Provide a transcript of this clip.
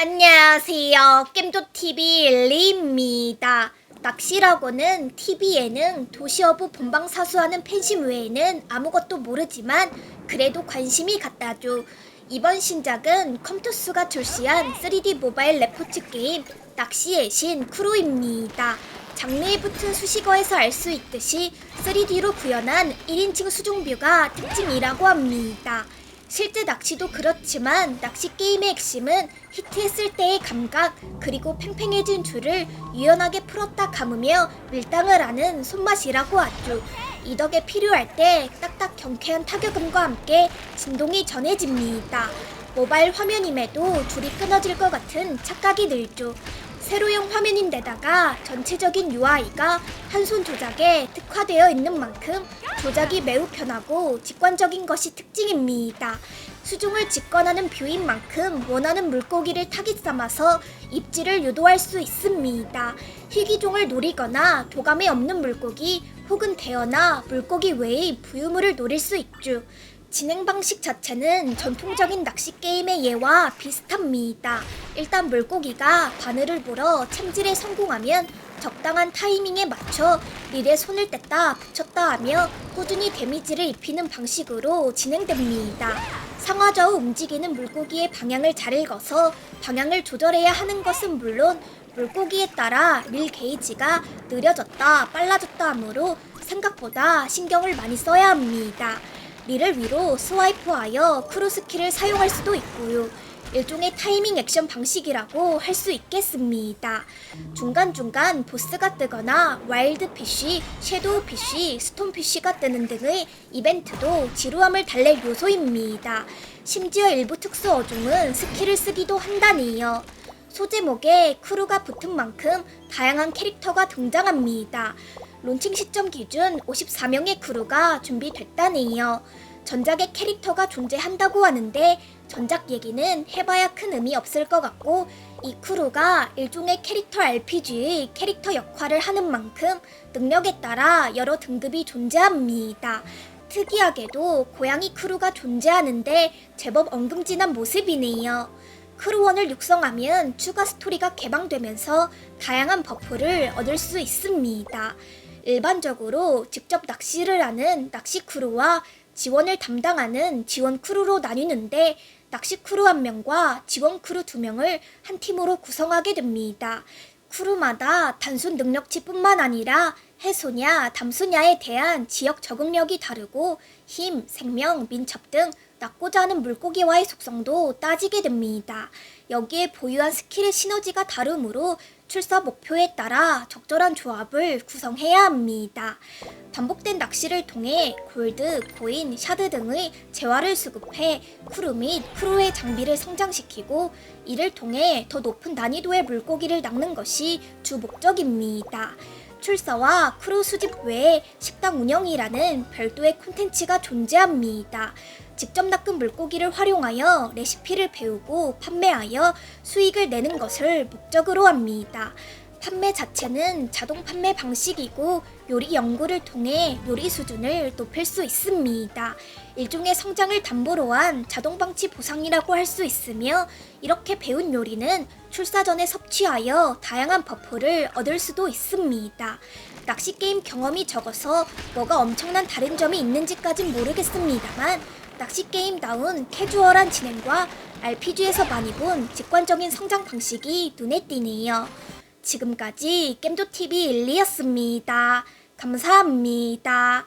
안녕하세요. 겜도TV 리입니다. 낚시라고는 TV 예능 도시어부 본방 사수하는 팬심 외에는 아무것도 모르지만 그래도 관심이 갔다죠. 이번 신작은 컴투스가 출시한 3D 모바일 레포츠 게임 낚시의 신 크루입니다. 장르에 붙은 수식어에서 알 수 있듯이 3D로 구현한 1인칭 수중뷰가 특징이라고 합니다. 실제 낚시도 그렇지만 낚시 게임의 핵심은 히트했을 때의 감각 그리고 팽팽해진 줄을 유연하게 풀었다 감으며 밀당을 하는 손맛이라고 하죠. 이 덕에 필요할 때 딱딱 경쾌한 타격음과 함께 진동이 전해집니다. 모바일 화면임에도 줄이 끊어질 것 같은 착각이 들죠. 세로형 화면인데다가 전체적인 UI가 한 손 조작에 특화되어 있는 만큼 조작이 매우 편하고 직관적인 것이 특징입니다. 수중을 직관하는 뷰인 만큼 원하는 물고기를 타깃 삼아서 입질을 유도할 수 있습니다. 희귀종을 노리거나 도감에 없는 물고기 혹은 대어나 물고기 외의 부유물을 노릴 수 있죠. 진행 방식 자체는 전통적인 낚시 게임의 예와 비슷합니다. 일단 물고기가 바늘을 물어 챔질에 성공하면 적당한 타이밍에 맞춰 릴에 손을 뗐다 붙였다 하며 꾸준히 데미지를 입히는 방식으로 진행됩니다. 상하좌우 움직이는 물고기의 방향을 잘 읽어서 방향을 조절해야 하는 것은 물론 물고기에 따라 릴 게이지가 느려졌다 빨라졌다 하므로 생각보다 신경을 많이 써야 합니다. 릴을 위로 스와이프하여 크루스키를 사용할 수도 있고요. 일종의 타이밍 액션 방식이라고 할 수 있겠습니다. 중간중간 보스가 뜨거나 와일드 피쉬, 섀도우 피쉬, 스톤 피쉬가 뜨는 등의 이벤트도 지루함을 달랠 요소입니다. 심지어 일부 특수 어종은 스킬을 쓰기도 한다네요. 소제목에 크루가 붙은 만큼 다양한 캐릭터가 등장합니다. 론칭 시점 기준 54명의 크루가 준비됐다네요. 전작의 캐릭터가 존재한다고 하는데 전작 얘기는 해봐야 큰 의미 없을 것 같고 이 크루가 일종의 캐릭터 RPG의 캐릭터 역할을 하는 만큼 능력에 따라 여러 등급이 존재합니다. 특이하게도 고양이 크루가 존재하는데 제법 엉금진한 모습이네요. 크루원을 육성하면 추가 스토리가 개방되면서 다양한 버프를 얻을 수 있습니다. 일반적으로 직접 낚시를 하는 낚시 크루와 지원을 담당하는 지원 크루로 나뉘는데 낚시 크루 한 명과 지원 크루 두 명을 한 팀으로 구성하게 됩니다. 크루마다 단순 능력치뿐만 아니라 해소냐, 담수냐에 대한 지역 적응력이 다르고 힘, 생명, 민첩 등 낚고자 하는 물고기와의 속성도 따지게 됩니다. 여기에 보유한 스킬의 시너지가 다르므로 출사 목표에 따라 적절한 조합을 구성해야 합니다. 반복된 낚시를 통해 골드, 코인, 샤드 등의 재화를 수급해 크루 및 크루의 장비를 성장시키고 이를 통해 더 높은 난이도의 물고기를 낚는 것이 주 목적입니다. 출사와 크루 수집 외에 식당 운영이라는 별도의 콘텐츠가 존재합니다. 직접 낚은 물고기를 활용하여 레시피를 배우고 판매하여 수익을 내는 것을 목적으로 합니다. 판매 자체는 자동 판매 방식이고 요리 연구를 통해 요리 수준을 높일 수 있습니다. 일종의 성장을 담보로 한 자동 방치 보상이라고 할 수 있으며 이렇게 배운 요리는 출사 전에 섭취하여 다양한 버프를 얻을 수도 있습니다. 낚시 게임 경험이 적어서 뭐가 엄청난 다른 점이 있는지까진 모르겠습니다만 낚시 게임다운 캐주얼한 진행과 RPG에서 많이 본 직관적인 성장 방식이 눈에 띄네요. 지금까지 겜도TV 일리였습니다. 감사합니다.